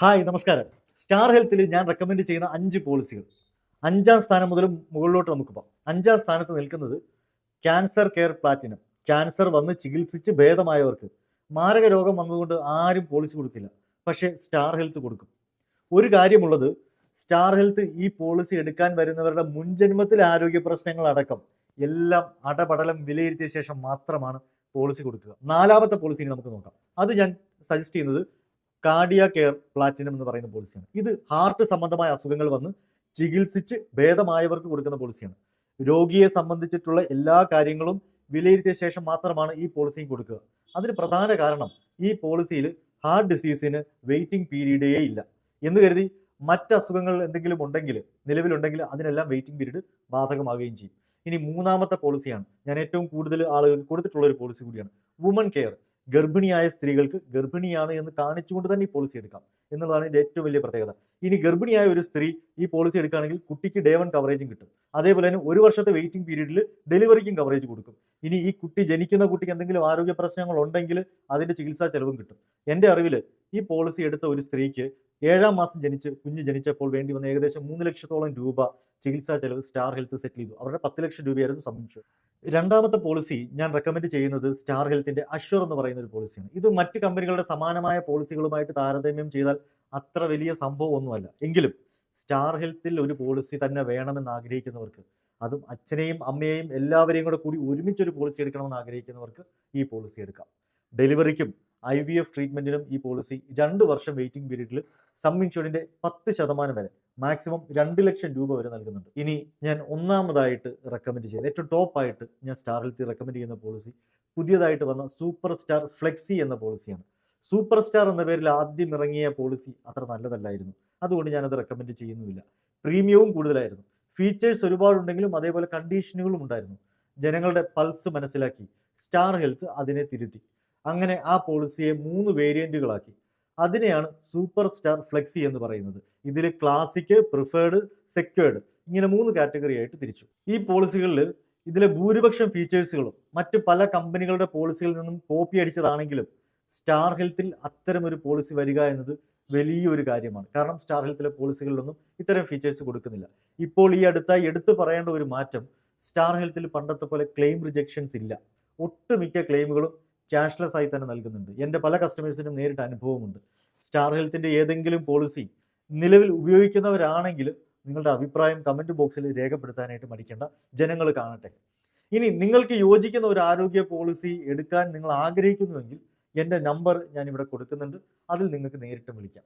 Hi നമസ്കാരം. Star ഹെൽത്തിൽ ഞാൻ recommend ചെയ്യുന്ന അഞ്ച് പോളിസികൾ അഞ്ചാം സ്ഥാനം മുതൽ മുകളിലോട്ട് നമുക്ക് പോകാം. അഞ്ചാം സ്ഥാനത്ത് നിൽക്കുന്നത് ക്യാൻസർ കെയർ പ്ലാറ്റിനം ക്യാൻസർ വന്ന് ചികിത്സിച്ച് ഭേദമായവർക്ക്. മാരക രോഗം വന്നതുകൊണ്ട് ആരും പോളിസി കൊടുക്കില്ല. പക്ഷേ സ്റ്റാർ ഹെൽത്ത് കൊടുക്കും. ഒരു കാര്യമുള്ളത് സ്റ്റാർ ഹെൽത്ത് ഈ പോളിസി എടുക്കാൻ വരുന്നവരുടെ മുൻജന്മത്തിലെ ആരോഗ്യ പ്രശ്നങ്ങൾ അടക്കം എല്ലാം അടപടലം വിലയിരുത്തിയ ശേഷം മാത്രമാണ് പോളിസി കൊടുക്കുക. നാലാമത്തെ പോളിസി നമുക്ക് നോക്കാം. അത് ഞാൻ സജസ്റ്റ് ചെയ്യുന്നത് കാർഡിയ കെയർ പ്ലാറ്റിനം എന്ന് പറയുന്ന പോളിസിയാണ് ഇത് ഹാർട്ട് സംബന്ധമായ അസുഖങ്ങൾ വന്ന് ചികിത്സിച്ച് ഭേദമായവർക്ക് കൊടുക്കുന്ന പോളിസിയാണ് രോഗിയെ സംബന്ധിച്ചിട്ടുള്ള എല്ലാ കാര്യങ്ങളും വിലയിരുത്തിയ ശേഷം മാത്രമാണ് ഈ പോളിസിയും കൊടുക്കുക. അതിന് പ്രധാന കാരണം ഈ പോളിസിയിൽ ഹാർട്ട് ഡിസീസിന് വെയിറ്റിംഗ് പീരീഡേ ഇല്ല. എന്ന് കരുതി മറ്റ് അസുഖങ്ങൾ എന്തെങ്കിലും ഉണ്ടെങ്കിൽ നിലവിലുണ്ടെങ്കിൽ അതിനെല്ലാം വെയിറ്റിംഗ് പീരീഡ് ബാധകമാവുകയും ചെയ്യും. ഇനി മൂന്നാമത്തെ പോളിസിയാണ് ഞാൻ ഏറ്റവും കൂടുതൽ ആളുകൾ കൊടുത്തിട്ടുള്ള ഒരു പോളിസി കൂടിയാണ്. വുമൺ കെയർ ഗർഭിണിയായ സ്ത്രീകൾക്ക് ഗർഭിണിയാണ് എന്ന് കാണിച്ചുകൊണ്ട് തന്നെ ഈ പോളിസി എടുക്കാം എന്നുള്ളതാണ് ഇതിന്റെ ഏറ്റവും വലിയ പ്രത്യേകത. ഇനി ഗർഭിണിയായ ഒരു സ്ത്രീ ഈ പോളിസി എടുക്കുകയാണെങ്കിൽ കുട്ടിക്ക് ഡേ വൺ കവറേജും കിട്ടും. അതേപോലെ തന്നെ ഒരു വർഷത്തെ വെയിറ്റിംഗ് പീരീഡിൽ ഡെലിവറിക്കും കവറേജ് കൊടുക്കും. ഇനി ഈ കുട്ടി ജനിക്കുന്ന കുട്ടിക്ക് എന്തെങ്കിലും ആരോഗ്യ പ്രശ്നങ്ങൾ ഉണ്ടെങ്കിൽ അതിന്റെ ചികിത്സാ ചെലവും കിട്ടും. എന്റെ അറിവിൽ ഈ പോളിസി എടുത്ത ഒരു സ്ത്രീക്ക് ഏഴാം മാസം ജനിച്ച് കുഞ്ഞ് ജനിച്ചപ്പോൾ വേണ്ടി വന്ന ഏകദേശം മൂന്ന് ലക്ഷത്തോളം രൂപ ചികിത്സാ ചെലവ് സ്റ്റാർ ഹെൽത്ത് സെറ്റിൽ ചെയ്തു. അവരുടെ പത്ത് ലക്ഷം രൂപയായിരുന്നു സംബന്ധിച്ചു രണ്ടാമത്തെ പോളിസി ഞാൻ റെക്കമെൻഡ് ചെയ്യുന്നത് സ്റ്റാർ ഹെൽത്തിന്റെ അഷ്വർ എന്ന് പറയുന്ന ഒരു പോളിസിയാണ് ഇത് മറ്റ് കമ്പനികളുടെ സമാനമായ പോളിസികളുമായിട്ട് താരതമ്യം ചെയ്താൽ അത്ര വലിയ സംഭവം ഒന്നുമല്ല. എങ്കിലും സ്റ്റാർ ഹെൽത്തിൽ ഒരു പോളിസി തന്നെ വേണമെന്ന് ആഗ്രഹിക്കുന്നവർക്ക് അതും അച്ഛനെയും അമ്മയെയും എല്ലാവരെയും കൂടെ കൂടി ഒരുമിച്ചൊരു പോളിസി എടുക്കണമെന്ന് ആഗ്രഹിക്കുന്നവർക്ക് ഈ പോളിസി എടുക്കാം. ഡെലിവറിക്കും ഐ വി എഫ് ട്രീറ്റ്മെന്റിനും ഈ പോളിസി രണ്ട് വർഷം വെയിറ്റിംഗ് പീരീഡിൽ സം ഇൻഷുറിന്റെ പത്ത് ശതമാനം വരെ മാക്സിമം രണ്ട് ലക്ഷം രൂപ വരെ നൽകുന്നുണ്ട്. ഇനി ഞാൻ ഒന്നാമതായിട്ട് റെക്കമെൻഡ് ചെയ്യുന്നത് ഏറ്റവും ടോപ്പ് ആയിട്ട് ഞാൻ സ്റ്റാർ ഹെൽത്തി റെക്കമെൻഡ് ചെയ്യുന്ന പോളിസി പുതിയതായിട്ട് വന്ന സൂപ്പർ സ്റ്റാർ ഫ്ലെക്സി എന്ന പോളിസിയാണ്. സൂപ്പർ സ്റ്റാർ എന്ന പേരിൽ ആദ്യം ഇറങ്ങിയ പോളിസി അത്ര നല്ലതല്ലായിരുന്നു. അതുകൊണ്ട് ഞാനത് റെക്കമെൻഡ് ചെയ്യുന്നുമില്ല. പ്രീമിയവും കൂടുതലായിരുന്നു. ഫീച്ചേഴ്സ് ഒരുപാടുണ്ടെങ്കിലും അതേപോലെ കണ്ടീഷനുകളും ഉണ്ടായിരുന്നു. ജനങ്ങളുടെ പൾസ് മനസ്സിലാക്കി. സ്റ്റാർ ഹെൽത്ത് അതിനെ തിരുത്തി. അങ്ങനെ ആ പോളിസിയെ മൂന്ന് വേരിയന്റുകളാക്കി. അതിനെയാണ് സൂപ്പർ സ്റ്റാർ ഫ്ലെക്സി എന്ന് പറയുന്നത്. ഇതിൽ ക്ലാസിക് പ്രിഫേർഡ് സെക്വേർഡ് ഇങ്ങനെ മൂന്ന് കാറ്റഗറി ആയിട്ട് തിരിച്ചു. ഈ പോളിസികളിൽ ഇതിലെ ഭൂരിപക്ഷം ഫീച്ചേഴ്സുകളും മറ്റ് പല കമ്പനികളുടെ പോളിസികളിൽ നിന്നും കോപ്പി അടിച്ചതാണെങ്കിലും സ്റ്റാർ ഹെൽത്തിൽ അത്തരം ഒരു പോളിസി വരിക എന്നത് വലിയൊരു കാര്യമാണ്. കാരണം സ്റ്റാർ ഹെൽത്തിലെ പോളിസികളിലൊന്നും ഇത്തരം ഫീച്ചേഴ്സ് കൊടുക്കുന്നില്ല. ഇപ്പോൾ ഈ അടുത്തായി എടുത്തു പറയേണ്ട ഒരു മാറ്റം സ്റ്റാർ ഹെൽത്തിൽ പണ്ടത്തെ പോലെ ക്ലെയിം റിജക്ഷൻസ് ഇല്ല. ഒട്ടുമിക്ക ക്ലെയിമുകളും ക്യാഷ്ലെസ് ആയി തന്നെ നൽകുന്നുണ്ട്. എന്റെ പല കസ്റ്റമേഴ്സിനും നേരിട്ട് അനുഭവമുണ്ട്. സ്റ്റാർ ഹെൽത്തിന്റെ ഏതെങ്കിലും പോളിസി നിലവിൽ ഉപയോഗിക്കുന്നവരാണെങ്കിൽ നിങ്ങളുടെ അഭിപ്രായം കമന്റ് ബോക്സിൽ രേഖപ്പെടുത്താനായിട്ട് മടിക്കേണ്ട. ജനങ്ങൾ കാണട്ടെ. ഇനി നിങ്ങൾക്ക് യോജിക്കുന്ന ഒരു ആരോഗ്യ പോളിസി എടുക്കാൻ നിങ്ങൾ ആഗ്രഹിക്കുന്നുവെങ്കിൽ എന്റെ നമ്പർ ഞാൻ ഇവിടെ കൊടുക്കുന്നുണ്ട്. അതിൽ നിങ്ങൾക്ക് നേരിട്ട് വിളിക്കാം.